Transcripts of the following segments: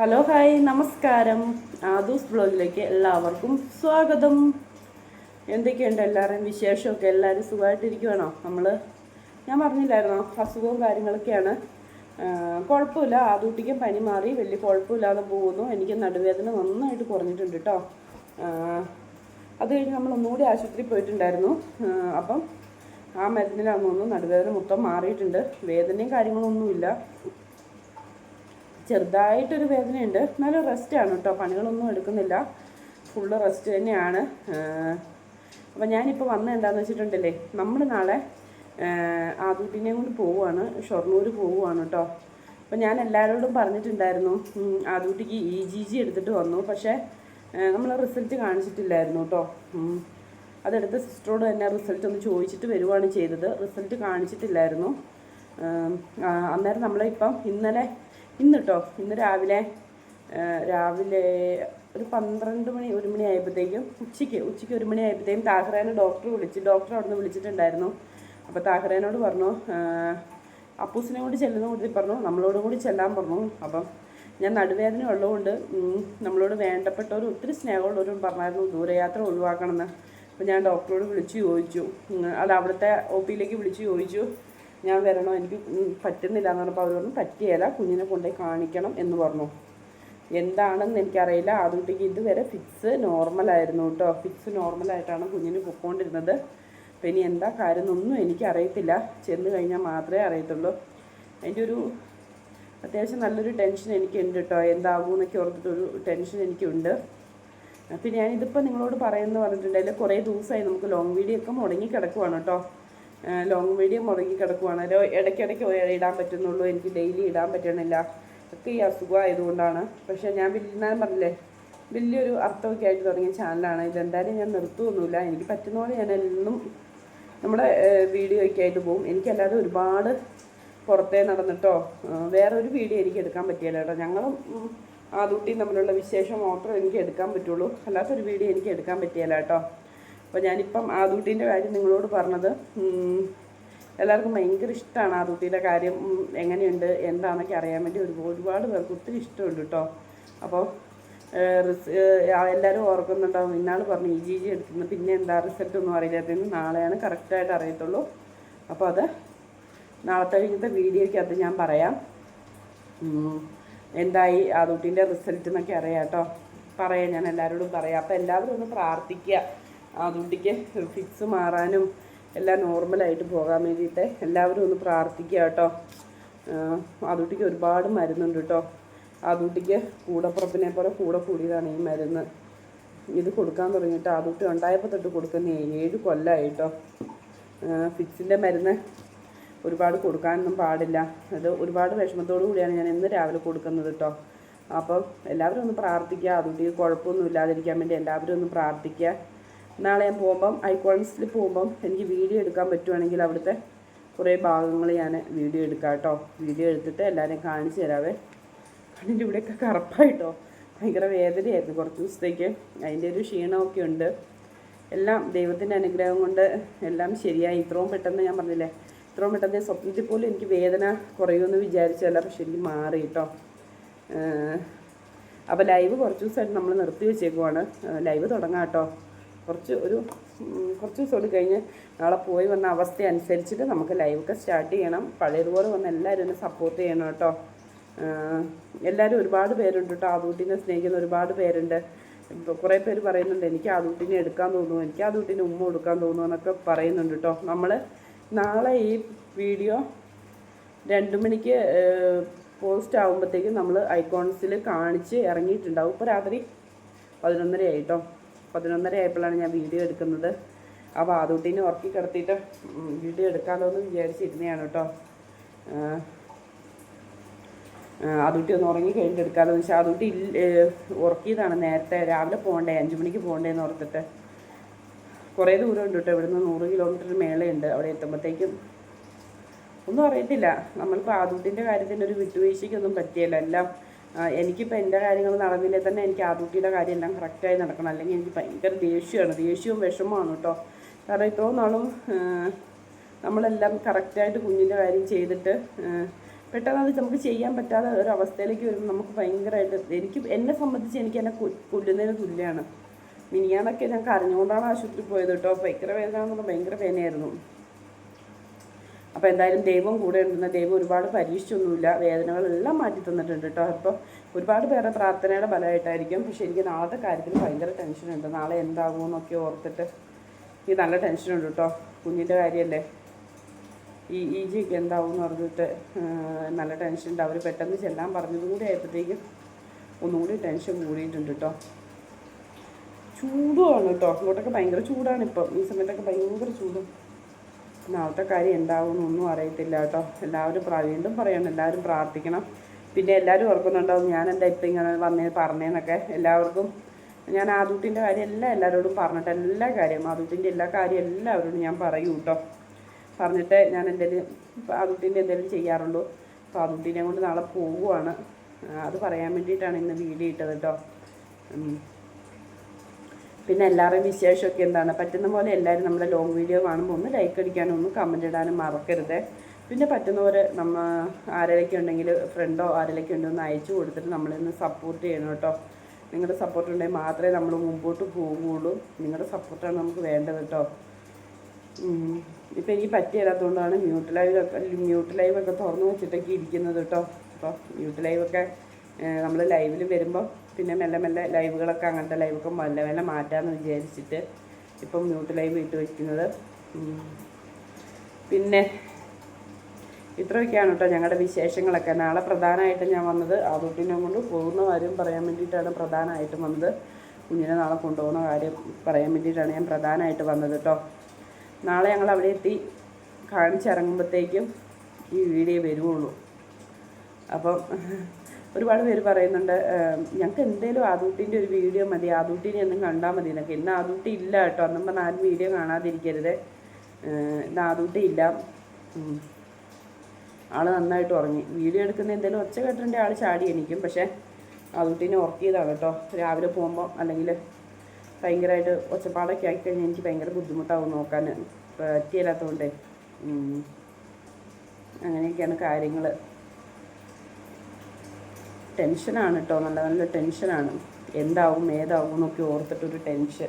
Hello hi നമസ്കാരം. ആദൂസ് ബ്ലോഗിലേക്ക് എല്ലാവർക്കും സ്വാഗതം. എന്തൊക്കെയുണ്ട് എല്ലാവരുടെയും വിശേഷമൊക്കെ? എല്ലാവരും സുഖമായിട്ടിരിക്കുവാണോ? നമ്മൾ ഞാൻ പറഞ്ഞില്ലായിരുന്നോ? അസുഖവും കാര്യങ്ങളൊക്കെയാണ്. കുഴപ്പമില്ല. ആദൂട്ടിക്കും പനി മാറി. വലിയ കുഴപ്പമില്ലാതെ പോകുന്നു. എനിക്ക് നടുവേദന നന്നായിട്ട് കുറഞ്ഞിട്ടുണ്ട് കേട്ടോ. അത് കഴിഞ്ഞ് നമ്മൾ ഒന്നുകൂടി ആശുപത്രിയിൽ പോയിട്ടുണ്ടായിരുന്നു. അപ്പം ആ മരുന്നിലാണെന്നൊന്നും നടുവേദന മൊത്തം മാറിയിട്ടുണ്ട്. വേദനയും കാര്യങ്ങളൊന്നുമില്ല. ചെറുതായിട്ടൊരു വേദനയുണ്ട്. എന്നാലും റെസ്റ്റാണ് കേട്ടോ പണികളൊന്നും എടുക്കുന്നില്ല. ഫുള്ള് റെസ്റ്റ് തന്നെയാണ്. അപ്പം ഞാനിപ്പോൾ വന്നത് എന്താണെന്ന് വെച്ചിട്ടുണ്ടല്ലേ? നമ്മൾ നാളെ ആദൂട്ടിനെയും കൊണ്ട് പോവുകയാണ് ഷൊർണൂർ പോവുകയാണ് കേട്ടോ അപ്പം ഞാൻ എല്ലാവരോടും പറഞ്ഞിട്ടുണ്ടായിരുന്നു. ആദൂട്ടിക്ക് ഇ ജി ജി എടുത്തിട്ട് വന്നു. പക്ഷേ നമ്മൾ റിസൾട്ട് കാണിച്ചിട്ടില്ലായിരുന്നു കേട്ടോ അതെടുത്ത് സിസ്റ്ററോട് തന്നെ റിസൾട്ട് ഒന്ന് ചോദിച്ചിട്ട് വരുവാണ് ചെയ്തത്. റിസൾട്ട് കാണിച്ചിട്ടില്ലായിരുന്നു. അന്നേരം നമ്മളിപ്പം ഇന്നലെ ഇന്ന് കേട്ടോ ഇന്ന് രാവിലെ രാവിലെ ഒരു പന്ത്രണ്ട് മണി ഒരു മണി ആയപ്പോഴത്തേക്കും ഉച്ചയ്ക്ക് ഉച്ചയ്ക്ക് ഒരു മണി ആയപ്പോഴത്തേക്കും താഹ്റേനെ ഡോക്ടർ വിളിച്ച് ഡോക്ടർ അവിടെ നിന്ന് വിളിച്ചിട്ടുണ്ടായിരുന്നു. അപ്പോൾ താഹ്റേനോട് പറഞ്ഞു അപ്പൂസിനെ കൂടി ചെല്ലുന്ന കൂടി പറഞ്ഞു നമ്മളോടും കൂടി ചെല്ലാൻ പറഞ്ഞു. അപ്പം ഞാൻ നടുവേദന ഉള്ളതുകൊണ്ട് നമ്മളോട് വേണ്ടപ്പെട്ടവർ ഒത്തിരി സ്നേഹമുള്ളവരും പറഞ്ഞായിരുന്നു ദൂരയാത്ര ഒഴിവാക്കണമെന്ന്. അപ്പോൾ ഞാൻ ഡോക്ടറോട് വിളിച്ച് ചോദിച്ചു. അത് അവിടുത്തെ ഒ പിയിലേക്ക് വിളിച്ച് ചോദിച്ചു. ഞാൻ വരണോ? എനിക്ക് പറ്റുന്നില്ല എന്ന് പറഞ്ഞപ്പോൾ അവർ പറഞ്ഞു പറ്റിയല്ല കുഞ്ഞിനെ കൊണ്ടുപോയി കാണിക്കണം എന്ന് പറഞ്ഞു. എന്താണെന്ന് എനിക്കറിയില്ല. ആദ്യത്തേക്ക് ഇതുവരെ ഫിക്സ് നോർമലായിരുന്നു കേട്ടോ. ഫിക്സ് നോർമലായിട്ടാണ് കുഞ്ഞിന് പൊക്കോണ്ടിരുന്നത്. അപ്പം ഇനി എന്താ കാര്യം എന്നൊന്നും എനിക്കറിയത്തില്ല. ചെന്ന് കഴിഞ്ഞാൽ മാത്രമേ അറിയത്തുള്ളൂ. അതിന്റെ ഒരു അത്യാവശ്യം നല്ലൊരു ടെൻഷൻ എനിക്കുണ്ട് കേട്ടോ. എന്താകും എന്നൊക്കെ ഓർത്തിട്ടൊരു ടെൻഷൻ എനിക്കുണ്ട്. പിന്നെ ഞാനിതിപ്പോൾ നിങ്ങളോട് പറയുമെന്ന് പറഞ്ഞിട്ടുണ്ടെങ്കിൽ കുറേ ദിവസമായി നമുക്ക് ലോങ് വീഡിയോ ഒക്കെ മുടങ്ങി കിടക്കുവാണ് കേട്ടോ. ലോങ് വീഡിയോ മുടങ്ങി കിടക്കുവാണ്. അല്ലോ ഇടയ്ക്കിടയ്ക്ക് ഇടാൻ പറ്റുന്നുള്ളൂ. എനിക്ക് ഡെയിലി ഇടാൻ പറ്റണില്ല. ഒക്കെ ഈ അസുഖമായതുകൊണ്ടാണ്. പക്ഷേ ഞാൻ വലിയ പറഞ്ഞില്ലേ വലിയൊരു അർത്ഥമൊക്കെ ആയിട്ട് തുടങ്ങിയ ചാനലാണ്. ഇതെന്തായാലും ഞാൻ നിർത്തുമൊന്നുമില്ല എനിക്ക് പറ്റുന്ന പോലെ ഞാൻ എന്നും നമ്മുടെ വീഡിയോ ഒക്കെ ആയിട്ട് പോകും. എനിക്കല്ലാതെ ഒരുപാട് പുറത്തേ നടന്നിട്ടോ വേറൊരു വീഡിയോ എനിക്ക് എടുക്കാൻ പറ്റിയല്ല കേട്ടോ. ഞങ്ങളും ഉം, ആദൂട്ടിയും തമ്മിലുള്ള വിശേഷം മാത്രമേ എനിക്ക് എടുക്കാൻ പറ്റുള്ളൂ. അല്ലാത്തൊരു വീഡിയോ എനിക്ക് എടുക്കാൻ പറ്റിയല്ല കേട്ടോ. അപ്പോൾ ഞാനിപ്പം ആദൂട്ടീന്റെ കാര്യം നിങ്ങളോട് പറഞ്ഞത് എല്ലാവർക്കും ഭയങ്കര ഇഷ്ടമാണ് ആദൂട്ടിയുടെ കാര്യം എങ്ങനെയുണ്ട് എന്താണെന്നൊക്കെ അറിയാൻ വേണ്ടി ഒരു ഒരുപാട് പേർക്ക് ഒത്തിരി ഇഷ്ടമുണ്ട് കേട്ടോ അപ്പോൾ എല്ലാവരും ഓർക്കുന്നുണ്ടാവും ഇന്നാൾ പറഞ്ഞു ഇ ജി ജി എടുക്കുന്നു പിന്നെ എന്താ റിസൾട്ട് ഒന്നും അറിയില്ലാത്തതിന് നാളെയാണ് കറക്റ്റായിട്ട് അറിയത്തുള്ളൂ. അപ്പോൾ അത് നാളത്തെ കഴിഞ്ഞത്തെ വീഡിയോയ്ക്കകത്ത് ഞാൻ പറയാം. എന്തായി ആദൂട്ടിന്റെ റിസൾട്ട് എന്നൊക്കെ അറിയാം കേട്ടോ പറയാം ഞാൻ എല്ലാവരോടും പറയാം. അപ്പോൾ എല്ലാവരും ഒന്ന് പ്രാർത്ഥിക്കുക. ആദൂട്ടിക്ക് ഫിക്സ് മാറാനും എല്ലാം നോർമലായിട്ട് പോകാൻ വേണ്ടിയിട്ട് എല്ലാവരും ഒന്ന് പ്രാർത്ഥിക്കുക കേട്ടോ. അതുട്ടിക്ക് ഒരുപാട് മരുന്നുണ്ട് കേട്ടോ. അതുട്ടിക്ക് കൂടപ്പുറപ്പിനെ പോലെ കൂടെ കൂടിയതാണ് ഈ മരുന്ന്. ഇത് കൊടുക്കാൻ തുടങ്ങിയിട്ട് അതുട്ടി ഉണ്ടായപ്പോൾ തൊട്ട് കൊടുക്കുന്ന ഏഴ് കൊല്ലമായി കേട്ടോ. ഫിക്സിന്റെ മരുന്ന് ഒരുപാട് കൊടുക്കാനൊന്നും പാടില്ല. അത് ഒരുപാട് വിഷമത്തോടു കൂടിയാണ് ഞാൻ ഇന്ന് രാവിലെ കൊടുക്കുന്നത് കേട്ടോ. അപ്പം എല്ലാവരും ഒന്ന് പ്രാർത്ഥിക്കുക. അതുകൊണ്ട് കുഴപ്പമൊന്നും ഇല്ലാതിരിക്കാൻ വേണ്ടി എല്ലാവരും ഒന്ന് പ്രാർത്ഥിക്കുക. നാളെ ഞാൻ പോകുമ്പം ഐക്കോൺസിൽ പോകുമ്പം എനിക്ക് വീഡിയോ എടുക്കാൻ പറ്റുവാണെങ്കിൽ അവിടുത്തെ കുറേ ഭാഗങ്ങൾ ഞാൻ വീഡിയോ എടുക്കാം കേട്ടോ. വീഡിയോ എടുത്തിട്ട് എല്ലാവരെയും കാണിച്ചു തരാവേ. കണ്ണിന്റെ ഇവിടെയൊക്കെ കറുപ്പായിട്ടോ. ഭയങ്കര വേദനയായിരുന്നു കുറച്ച് ദിവസത്തേക്ക്. അതിന്റെ ഒരു ക്ഷീണമൊക്കെ ഉണ്ട്. എല്ലാം ദൈവത്തിന്റെ അനുഗ്രഹം കൊണ്ട് എല്ലാം ശരിയായി. ഇത്രയും പെട്ടെന്ന് ഞാൻ പറഞ്ഞില്ലേ ഇത്രയും പെട്ടെന്ന് സ്വപ്നത്തിൽ പോലും എനിക്ക് വേദന കുറയുമെന്ന് വിചാരിച്ചല്ല പക്ഷെ എനിക്ക് മാറി കേട്ടോ. അപ്പോൾ ലൈവ് കുറച്ച് ദിവസമായിട്ട് നമ്മൾ നിർത്തി വെച്ചേക്കുവാണ്. ലൈവ് തുടങ്ങാം കേട്ടോ. കുറച്ച് ഒരു കുറച്ച് ദിവസം കൂടി കഴിഞ്ഞ് നാളെ പോയി വന്ന അവസ്ഥ അനുസരിച്ചിട്ട് നമുക്ക് ലൈവൊക്കെ സ്റ്റാർട്ട് ചെയ്യണം. പഴയതുപോലെ വന്ന് എല്ലാവരും എന്നെ സപ്പോർട്ട് ചെയ്യണം കേട്ടോ. എല്ലാവരും ഒരുപാട് പേരുണ്ട് കേട്ടോ. ആദൂട്ടിനെ സ്നേഹിക്കുന്ന ഒരുപാട് പേരുണ്ട്. കുറേ പേര് പറയുന്നുണ്ട് എനിക്ക് ആദൂട്ടിനെ എടുക്കാൻ തോന്നുന്നു. എനിക്ക് ആദൂട്ടിനെ ഉമ്മ കൊടുക്കാൻ തോന്നുന്നു എന്നൊക്കെ പറയുന്നുണ്ട് കേട്ടോ. നമ്മൾ നാളെ ഈ വീഡിയോ രണ്ട് മണിക്ക് പോസ്റ്റ് ആകുമ്പോഴത്തേക്കും നമ്മൾ ഐക്കോൺസിൽ കാണിച്ച് ഇറങ്ങിയിട്ടുണ്ടാവും. ഇപ്പോൾ രാത്രി പതിനൊന്നര ആയിട്ടോ പതിനൊന്നര ആയപ്പോഴാണ് ഞാൻ വീഡിയോ എടുക്കുന്നത്. ആ വാതുട്ടീനെ ഉറക്കി കിടത്തിയിട്ട് വീഡിയോ എടുക്കാമല്ലോ എന്ന് വിചാരിച്ചിരുന്നതാണ് കേട്ടോ. അതുട്ടി ഒന്ന് ഉറങ്ങി കഴിഞ്ഞിട്ട് എടുക്കാമല്ലോ എന്ന് വെച്ചാൽ ഉറക്കിയതാണ് നേരത്തെ. രാവിലെ പോകണ്ടേ അഞ്ച് മണിക്ക് പോകണ്ടേന്ന് ഓർത്തിട്ട്. കുറേ ദൂരം ഉണ്ട് കേട്ടോ. ഇവിടുന്ന് നൂറ് കിലോമീറ്റർ മേളയുണ്ട്. അവിടെ എത്തുമ്പോഴത്തേക്കും ഒന്നും അറിയത്തില്ല. നമ്മളിപ്പോൾ ആദൂട്ടിന്റെ കാര്യത്തിൽ ഒരു വിട്ടുവീഴ്ചയ്ക്കൊന്നും പറ്റിയല്ല. എല്ലാം എനിക്കിപ്പോൾ എന്റെ കാര്യങ്ങൾ നടന്നില്ലേ തന്നെ എനിക്ക് ആദൂട്ടിയുടെ കാര്യം എല്ലാം കറക്റ്റായി നടക്കണം. അല്ലെങ്കിൽ എനിക്ക് ഭയങ്കര ദേഷ്യമാണ്. ദേഷ്യവും വിഷമമാണ് കേട്ടോ. കാരണം ഇത്രയും നാളും നമ്മളെല്ലാം കറക്റ്റായിട്ട് കുഞ്ഞിന്റെ കാര്യം ചെയ്തിട്ട് പെട്ടെന്ന് അത് നമുക്ക് ചെയ്യാൻ പറ്റാതെ ഒരു അവസ്ഥയിലേക്ക് വരുമ്പോൾ നമുക്ക് ഭയങ്കരമായിട്ട് എനിക്ക് എന്നെ സംബന്ധിച്ച് എനിക്ക് എന്നെ കൊല്ലുന്നതിന് തുല്യമാണ് മിനിയാണൊക്കെ ഞങ്ങൾക്ക് അറിഞ്ഞുകൊണ്ടാണ് ആശുപത്രി പോയത് കേട്ടോ. ഭയങ്കര വേദന എന്ന് ഭയങ്കര വേദനയായിരുന്നു. അപ്പോൾ എന്തായാലും ദൈവം കൂടെ ഉണ്ടെന്ന് ദൈവം ഒരുപാട് പരീക്ഷിച്ചൊന്നുമില്ല. വേദനകളെല്ലാം മാറ്റി തന്നിട്ടുണ്ട് കേട്ടോ. അപ്പോൾ ഒരുപാട് പേരുടെ പ്രാർത്ഥനയുടെ ഫലമായിട്ടായിരിക്കും. പക്ഷേ എനിക്ക് നാളത്തെ കാര്യത്തിൽ ഭയങ്കര ടെൻഷനുണ്ട് നാളെ എന്താകുമെന്നൊക്കെ ഓർത്തിട്ട് എനിക്ക് നല്ല ടെൻഷനുണ്ട് കേട്ടോ. കുഞ്ഞിന്റെ കാര്യമല്ലേ? ഈ ഈ ജിക്ക് എന്താവും എന്ന് പറഞ്ഞിട്ട് നല്ല ടെൻഷനുണ്ട് അവർ പെട്ടെന്ന് ചെല്ലാൻ പറഞ്ഞതും കൂടി ആയപ്പോഴത്തേക്കും ഒന്നുകൂടി ടെൻഷൻ കൂടിയിട്ടുണ്ട് കേട്ടോ. ചൂടുമാണ് കേട്ടോ. അങ്ങോട്ടൊക്കെ ഭയങ്കര ചൂടാണ് ഇപ്പം. ഈ സമയത്തൊക്കെ ഭയങ്കര ചൂടും. നാളത്തെ കാര്യം എന്താവുമെന്നൊന്നും അറിയത്തില്ല കേട്ടോ. എല്ലാവരും വീണ്ടും പറയണം. എല്ലാവരും പ്രാർത്ഥിക്കണം. പിന്നെ എല്ലാവരും ഓർക്കുന്നുണ്ടാവും ഞാൻ എന്താ ഇപ്പം ഇങ്ങനെ വന്നേ പറഞ്ഞേന്നൊക്കെ എല്ലാവർക്കും. ഞാൻ ആദൂട്ടിന്റെ കാര്യം എല്ലാം എല്ലാവരോടും പറഞ്ഞിട്ട് എല്ലാ കാര്യവും ആദൂട്ടിന്റെ എല്ലാ കാര്യം എല്ലാവരോടും ഞാൻ പറയൂ കേട്ടോ. പറഞ്ഞിട്ട് ഞാൻ എന്തെങ്കിലും ആദൂട്ടിന്റെ എന്തെങ്കിലും ചെയ്യാറുള്ളൂ അപ്പോൾ ആദൂട്ടിനെ കൊണ്ട് നാളെ പോവുകയാണ് അത് പറയാൻ വേണ്ടിയിട്ടാണ് ഇന്ന് വീഡിയോ ഇട്ടത് കേട്ടോ. പിന്നെ എല്ലാവരും വിശേഷമൊക്കെ എന്താണ്? പറ്റുന്ന പോലെ എല്ലാവരും നമ്മുടെ ലോങ് വീഡിയോ കാണുമ്പോൾ ഒന്ന് ലൈക്ക് അടിക്കാനും ഒന്ന് കമന്റ് ഇടാനും മറക്കരുത്. പിന്നെ പറ്റുന്നവർ നമ്മൾ ആരെയൊക്കെ ഉണ്ടെങ്കിൽ ഫ്രണ്ടോ ആരെയൊക്കെ ഉണ്ടോ ഒന്ന് അയച്ചു കൊടുത്തിട്ട് നമ്മളിന്ന് സപ്പോർട്ട് ചെയ്യണം കേട്ടോ. നിങ്ങളുടെ സപ്പോർട്ട് ഉണ്ടെങ്കിൽ മാത്രമേ നമ്മൾ മുമ്പോട്ട് പോകുകയുള്ളൂ നിങ്ങളുടെ സപ്പോർട്ടാണ് നമുക്ക് വേണ്ടത് കേട്ടോ. ഇപ്പം എനിക്ക് പറ്റിയില്ലാത്തതുകൊണ്ടാണ് മ്യൂട്ട് ലൈവ് മ്യൂട്ട് ലൈവൊക്കെ തുറന്നു വെച്ചിട്ടൊക്കെ ഇരിക്കുന്നത് കേട്ടോ. അപ്പോൾ മ്യൂട്ട് ലൈവൊക്കെ നമ്മൾ ലൈവിൽ വരുമ്പം പിന്നെ മെല്ലെ മെല്ലെ ലൈവുകളൊക്കെ അങ്ങനത്തെ ലൈവൊക്കെ മെല്ലെ മെല്ലെ മാറ്റാമെന്ന് വിചാരിച്ചിട്ട് ഇപ്പം മ്യൂട്ട് ലൈവ് ഇട്ട് വയ്ക്കുന്നത് പിന്നെ ഇത്രയൊക്കെയാണ് കേട്ടോ ഞങ്ങളുടെ വിശേഷങ്ങളൊക്കെ. നാളെ പ്രധാനമായിട്ടും ഞാൻ വന്നത് ആദൂട്ടിനെ കൊണ്ട് പോകുന്ന കാര്യം പറയാൻ വേണ്ടിയിട്ടാണ് പ്രധാനമായിട്ടും വന്നത്. കുഞ്ഞിനെ നാളെ കൊണ്ടുപോകുന്ന കാര്യം പറയാൻ വേണ്ടിയിട്ടാണ് ഞാൻ പ്രധാനമായിട്ട് വന്നത് കേട്ടോ. നാളെ ഞങ്ങൾ അവിടെ എത്തി കാണിച്ചിറങ്ങുമ്പോഴത്തേക്കും ഈ വീഡിയോ വരുവുള്ളൂ. അപ്പം ഒരുപാട് പേര് പറയുന്നുണ്ട് ഞങ്ങൾക്ക് എന്തേലും ആദൂട്ടിന്റെ ഒരു വീഡിയോ മതി ആദൂട്ടിനെ ഒന്നും കണ്ടാൽ മതി എന്നൊക്കെ. ഇന്ന് ആദൂട്ടി ഇല്ല കേട്ടോ അന്നും പറഞ്ഞാൽ ആരും വീഡിയോ കാണാതിരിക്കരുത്. ഇന്ന് ആദൂട്ടി ഇല്ല. ആൾ നന്നായിട്ട് ഉറങ്ങി. വീഡിയോ എടുക്കുന്ന എന്തേലും ഒച്ച കേട്ടിട്ടുണ്ടെങ്കിൽ ആൾ ചാടി എണീക്കും. പക്ഷേ ആദൂട്ടിനെ ഉറക്കിയതാണ് കേട്ടോ. രാവിലെ പോകുമ്പോൾ അല്ലെങ്കിൽ ഭയങ്കരമായിട്ട് ഒച്ചപ്പാടൊക്കെ ആക്കി കഴിഞ്ഞാൽ എനിക്ക് ഭയങ്കര ബുദ്ധിമുട്ടാവും നോക്കാൻ. പറ്റിയില്ലാത്തതുകൊണ്ടേ. അങ്ങനെയൊക്കെയാണ് കാര്യങ്ങൾ ടെൻഷനാണ് കേട്ടോ നല്ല നല്ല ടെൻഷനാണ്. എന്താവും ഏതാവും എന്നൊക്കെ ഓർത്തിട്ടൊരു ടെൻഷൻ.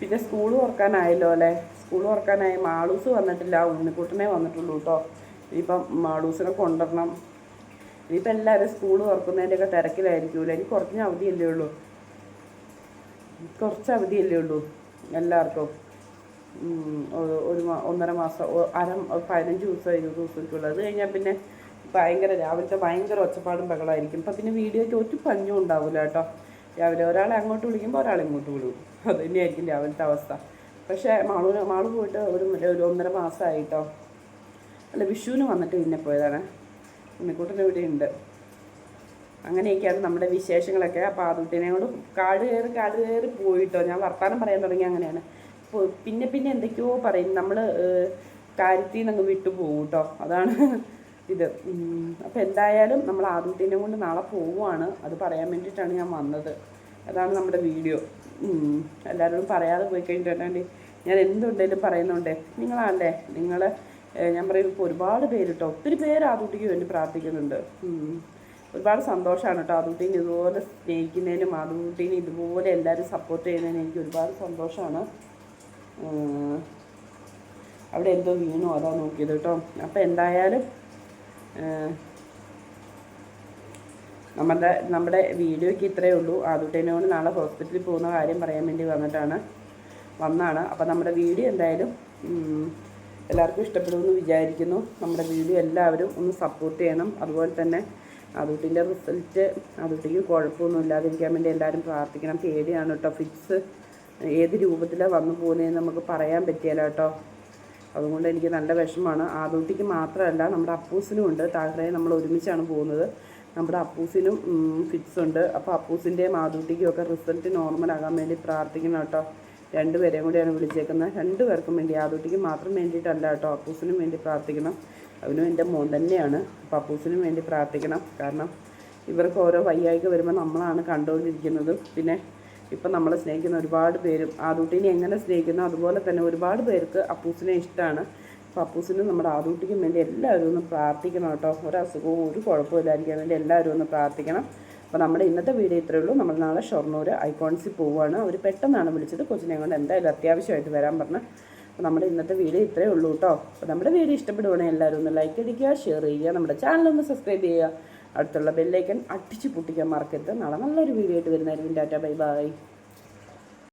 പിന്നെ സ്കൂൾ തുറക്കാനായല്ലോ അല്ലേ? സ്കൂൾ തുറക്കാനായി മാളൂസ് വന്നിട്ടില്ല. ഉണ്ണിക്കുട്ടനെ വന്നിട്ടുള്ളൂ കേട്ടോ ഇനിയിപ്പം മാളൂസിനെ കൊണ്ടുവരണം. ഇനിയിപ്പോൾ എല്ലാവരും സ്കൂൾ തുറക്കുന്നതിന്റെയൊക്കെ തിരക്കിലായിരിക്കുമല്ലോ എനിക്ക് കുറച്ച് അവധിയല്ലേ ഉള്ളൂ. കുറച്ച് അവധിയല്ലേ ഉള്ളൂ എല്ലാവർക്കും. ഒരു- ഒന്നര മാസം അര പതിനഞ്ച് ദിവസം ഇരുപത് ദിവസമൊക്കെയുള്ളൂ അത് കഴിഞ്ഞാൽ പിന്നെ ഭയങ്കര രാവിലത്തെ ഭയങ്കര ഒച്ചപ്പാടും ബഹളമായിരിക്കും. അപ്പം പിന്നെ വീഡിയോയ്ക്ക് ഒരു പഞ്ഞും ഉണ്ടാവില്ല കേട്ടോ. രാവിലെ ഒരാളെ അങ്ങോട്ട് വിളിക്കുമ്പോൾ ഒരാളെ ഇങ്ങോട്ട് വിളിക്കും അത് തന്നെയായിരിക്കും രാവിലത്തെ അവസ്ഥ. പക്ഷേ മാളൂന് മാളു പോയിട്ട് ഒരു ഒരു ഒന്നര മാസമായിട്ടോ അല്ല വിഷുവിന് വന്നിട്ട് പിന്നെ പോയതാണ്. ഉണ്ണിക്കുട്ടൻ ഇവിടെ ഉണ്ട്. അങ്ങനെയൊക്കെയാണ് നമ്മുടെ വിശേഷങ്ങളൊക്കെ. അപ്പോൾ കൊണ്ട് കാട് കയറി കാട് കയറി പോയിട്ടോ ഞാൻ വർത്തമാനം പറയാൻ തുടങ്ങി അങ്ങനെയാണ്. പിന്നെ പിന്നെ എന്തൊക്കെയോ പറയും. നമ്മൾ കാര്യത്തിൽ നിന്ന് അങ്ങ് വിട്ടു പോകും കേട്ടോ. അതാണ് ഇത് അപ്പോൾ എന്തായാലും നമ്മൾ ആദ്യത്തിനെ കൊണ്ട് നാളെ പോവുകയാണ് അത് പറയാൻ വേണ്ടിയിട്ടാണ് ഞാൻ വന്നത്. അതാണ് നമ്മുടെ വീഡിയോ. എല്ലാവരോടും പറയാതെ പോയി കഴിഞ്ഞിട്ടുണ്ടെങ്കിൽ ഞാൻ എന്തുണ്ടെങ്കിലും പറയുന്നുണ്ടേ. നിങ്ങളാണ്ടേ നിങ്ങൾ ഞാൻ പറയും ഇപ്പോൾ ഒരുപാട് പേര് കേട്ടോ ഒത്തിരി പേര് ആദൂട്ടിക്ക് വേണ്ടി പ്രാർത്ഥിക്കുന്നുണ്ട്. ഒരുപാട് സന്തോഷമാണ് കേട്ടോ ആദൂട്ടീനെ ഇതുപോലെ സ്നേഹിക്കുന്നതിനും ആദൂട്ടീനെ ഇതുപോലെ എല്ലാവരും സപ്പോർട്ട് ചെയ്യുന്നതിനും എനിക്ക് ഒരുപാട് സന്തോഷമാണ് അവിടെ എന്തോ വീണു അതാ നോക്കിയത് കേട്ടോ അപ്പോൾ എന്തായാലും നമ്മുടെ നമ്മുടെ വീഡിയോയ്ക്ക് ഇത്രയേ ഉള്ളൂ. ആദ്യത്തേനോട് നാളെ ഹോസ്പിറ്റലിൽ പോകുന്ന കാര്യം പറയാൻ വേണ്ടി വന്നിട്ടാണ് വന്നാണ്. അപ്പോൾ നമ്മുടെ വീഡിയോ എന്തായാലും എല്ലാവർക്കും ഇഷ്ടപ്പെടുമെന്ന് വിചാരിക്കുന്നു. നമ്മുടെ വീഡിയോ എല്ലാവരും ഒന്ന് സപ്പോർട്ട് ചെയ്യണം. അതുപോലെ തന്നെ അതുട്ടിന്റെ റിസൾട്ട് ആദൂട്ടിക്ക് കുഴപ്പമൊന്നും ഇല്ലാതിരിക്കാൻ വേണ്ടി എല്ലാവരും പ്രാർത്ഥിക്കണം. പേടിയാണ് കേട്ടോ. ഫിക്സ് ഏത് രൂപത്തിലാണ് വന്നു പോകുന്നതെന്ന് നമുക്ക് പറയാൻ പറ്റിയല്ലോ കേട്ടോ. അതുകൊണ്ട് എനിക്ക് നല്ല വിഷമമാണ്. ആദൂട്ടിക്ക് മാത്രമല്ല നമ്മുടെ അപ്പൂസിനും ഉണ്ട്. താഴെ നമ്മൾ ഒരുമിച്ചാണ് പോകുന്നത്. നമ്മുടെ അപ്പൂസിനും ഫിറ്റ്സ് ഉണ്ട്. അപ്പോൾ അപ്പൂസിന്റെയും ആദൂട്ടിക്കും ഒക്കെ റിസൾട്ട് നോർമൽ ആകാൻ വേണ്ടി പ്രാർത്ഥിക്കണം കേട്ടോ. രണ്ടുപേരെയും കൂടിയാണ് വിളിച്ചേക്കുന്നത്. രണ്ടുപേർക്കും വേണ്ടി ആദൂട്ടിക്ക് മാത്രം വേണ്ടിയിട്ടല്ല കേട്ടോ. അപ്പൂസിനും വേണ്ടി പ്രാർത്ഥിക്കണം. അവനും എന്റെ മോൻ തന്നെയാണ്. അപ്പോൾ അപ്പൂസിനും വേണ്ടി പ്രാർത്ഥിക്കണം. കാരണം ഇവർക്ക് ഓരോ വയ്യായ്ക വരുമ്പോൾ നമ്മളാണ് കണ്ടുകൊണ്ടിരിക്കുന്നത്. പിന്നെ ഇപ്പം നമ്മൾ സ്നേഹിക്കുന്ന ഒരുപാട് പേരും ആദൂട്ടിനെ എങ്ങനെ സ്നേഹിക്കുന്നു അതുപോലെ തന്നെ ഒരുപാട് പേർക്ക് അപ്പൂസിനെ ഇഷ്ടമാണ് പപ്പൂസിനും നമ്മുടെ ആദൂട്ടിക്കും വേണ്ടി എല്ലാവരും ഒന്ന് പ്രാർത്ഥിക്കണം കേട്ടോ. ഒരസുഖവും ഒരു കുഴപ്പമില്ലായിരിക്കാൻ വേണ്ടി എല്ലാവരും ഒന്ന് പ്രാർത്ഥിക്കണം. അപ്പോൾ നമ്മുടെ ഇന്നത്തെ വീഡിയോ ഇത്രയേ ഉള്ളൂ. നമ്മൾ നാളെ ഷൊർണൂർ ഐക്കോൺസിൽ പോവുകയാണ്. അവർ പെട്ടെന്നാണ് വിളിച്ചത്. കൊച്ചിനെ കൊണ്ട് എന്തായാലും അത്യാവശ്യമായിട്ട് വരാൻ പറഞ്ഞു. അപ്പോൾ നമ്മുടെ ഇന്നത്തെ വീഡിയോ ഇത്രയേ ഉള്ളൂ കേട്ടോ. അപ്പോൾ നമ്മുടെ വീഡിയോ ഇഷ്ടപ്പെടുവാണെങ്കിൽ എല്ലാവരും ഒന്ന് ലൈക്ക് അടിക്കുക ഷെയർ ചെയ്യുക നമ്മുടെ ചാനൽ ഒന്ന് സബ്സ്ക്രൈബ് ചെയ്യുക. അടുത്തുള്ള ബെല്ലൈക്കൺ അടിച്ച് പൊട്ടിക്കാൻ മറക്കരുത്. നാളെ നല്ലൊരു വീഡിയോ ആയിട്ട് വരുന്നതായിരിക്കും. Tata bye bye